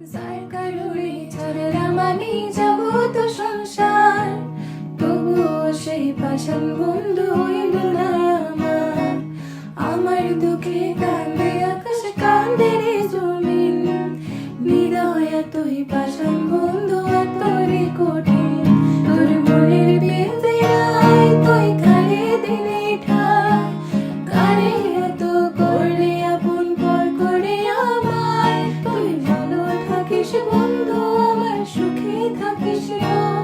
যার কারণে আমি যাব তো সংসার। তবুও সেই পাশান বন্ধু হইল না আমার। আমার দুঃখে কান্দে, আকাশ কান্দে রে জমিন। হৃদয় বন্ধু এতরে কঠিন। তোর মনের দিনে ঠায় কারে Krishna